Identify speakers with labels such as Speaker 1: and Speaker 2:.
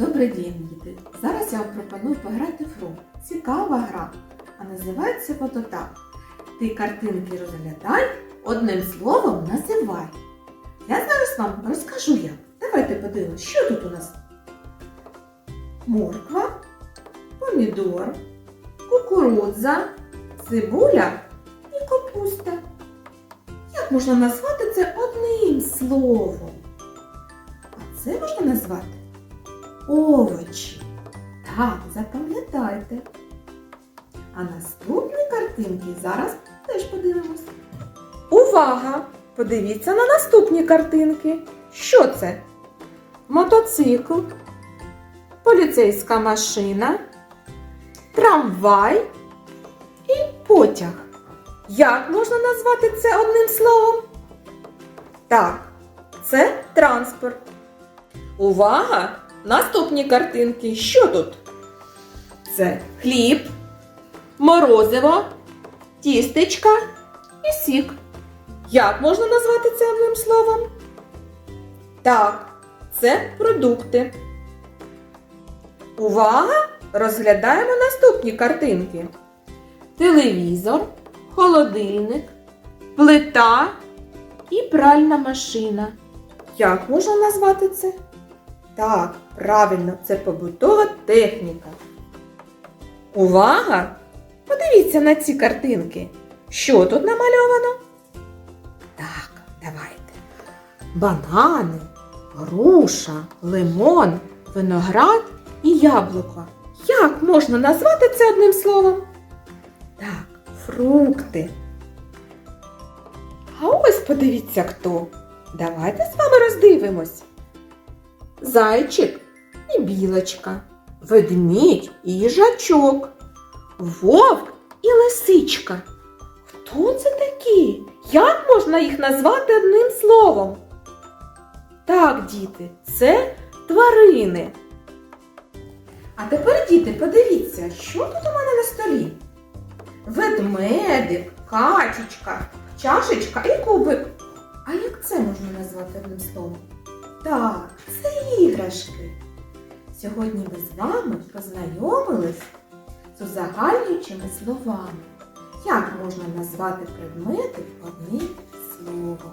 Speaker 1: Добрий день, діти! Зараз я вам пропоную пограти в гру. Цікава гра. А називається вона так. Ти картинки розглядай, одним словом називай. Я зараз вам розкажу як. Давайте подивимось, що тут у нас. Морква, помідор, кукурудза, цибуля і капуста. Як можна назвати це одним словом? А це можна назвати овочі. Так, запам'ятайте. А наступні картинки зараз теж подивимось. Увага! Подивіться на наступні картинки. Що це? Мотоцикл, поліцейська машина, трамвай і потяг. Як можна назвати це одним словом? Так, це транспорт. Увага! Наступні картинки. Що тут? Це хліб, морозиво, тістечка і сік. Як можна назвати це одним словом? Так, це продукти. Увага! Розглядаємо наступні картинки. Телевізор, холодильник, плита і пральна машина. Як можна назвати це? Так, правильно, це побутова техніка. Увага! Подивіться на ці картинки. Що тут намальовано? Так, давайте. Банани, груша, лимон, виноград і яблуко. Як можна назвати це одним словом? Так, фрукти. А ось подивіться хто. Давайте з вами роздивимось. Зайчик і білочка, ведмідь і їжачок, вовк і лисичка. Хто це такі? Як можна їх назвати одним словом? Так, діти, це тварини. А тепер, діти, подивіться, що тут у мене на столі? Ведмедик, качечка, чашечка і кубик. А як це можна назвати одним словом? Так, це іграшки. Сьогодні ми з вами познайомились з узагальнюючими словами. Як можна назвати предмети одним словом?